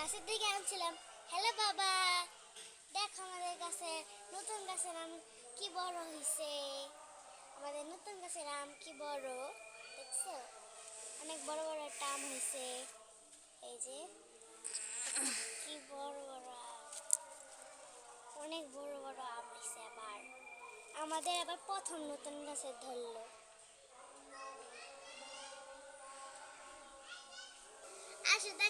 গাছের দিকে আনছিলাম। হ্যালো বাবা, দেখ আমাদের গাছে নতুন গাছের আম কি বড় হয়েছে আমাদের নতুন গাছের আম কি বড়? দেখছ? অনেক বড় বড় একটা আম হয়েছে এই যে, কি বড় বড় অনেক বড় বড় আম হয়েছে আবার। আমাদের আবার প্রথম নতুন গাছে ধরলো আসো দেখাই কাঁঠাল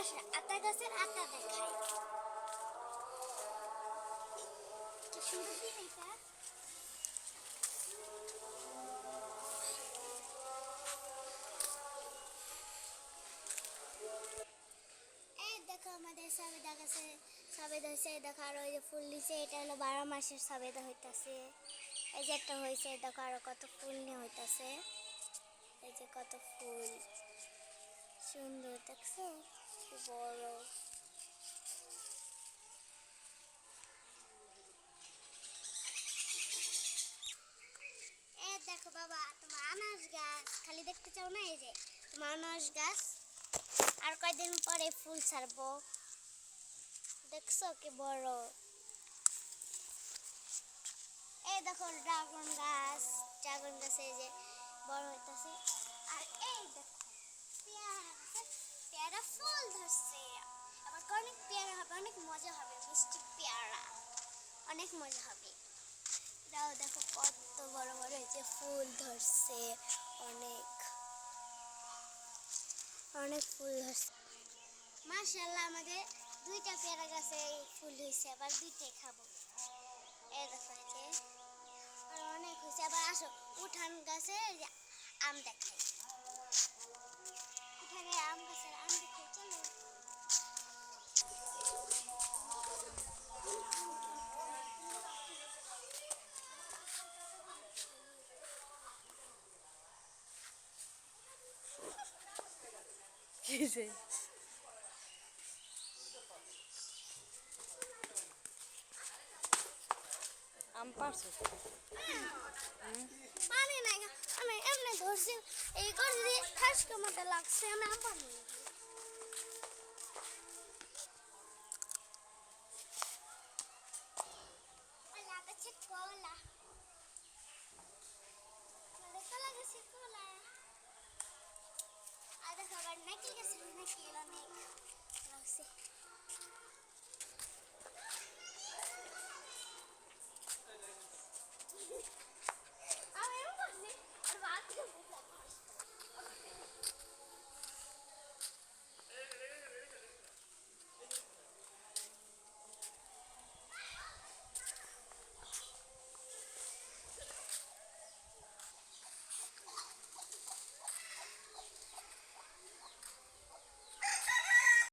আসে আতা গাছের আতা দেখাই কি সুন্দর দিন এটা এই দেখো আমাদের সবেদা গাছে সবেদা হয়েছে দেখো আরও ওই যে ফুল দিছে এটা হলো বারো মাসের সবেদা হইতাছে এই যে একটা দেখো আরও কত ফুল নিয়ে হইতাছে। এই কত ফুল। সুন্দর, দেখছ? বড় এ দেখো বাবা, তোমার আনারস গাছ। খালি দেখতে চাও না এই যে? আর কয়দিন পরে ফুল ছাড়বো? দেখছ কি বড়? এই দেখো ড্রাগন গাছ। ড্রাগন গাছে যে বড় হইতাছে। আর এই দেখো পেয়ারা গাছে পেয়ারা ফুল ধরছে। আবার অনেক পেয়ারা হবে, অনেক মজা হবে, মিষ্টি পেয়ারা। অনেক মজা হবে। এটাও দেখো কত বড় বড় হয়েছে ফুল ধরছে। অনেক। অনেক ফুল ধরছে। মাশাল্লাহ আমাদের দুইটা পেয়ারা গাছে ফুল হয়েছে, আবার দুইটাই খাব। এই দেখো আর অনেক হয়েছে। আবার আসো, উঠান গাছে আম দেখাই। উঠানে আম গাছের আম দেখাই চলো পানি নাই গা। আমি এমনি ধরছি এই করে দিয়ে ঠাসকে মতো লাগছে আমি আম পানি কলা গাছে কলা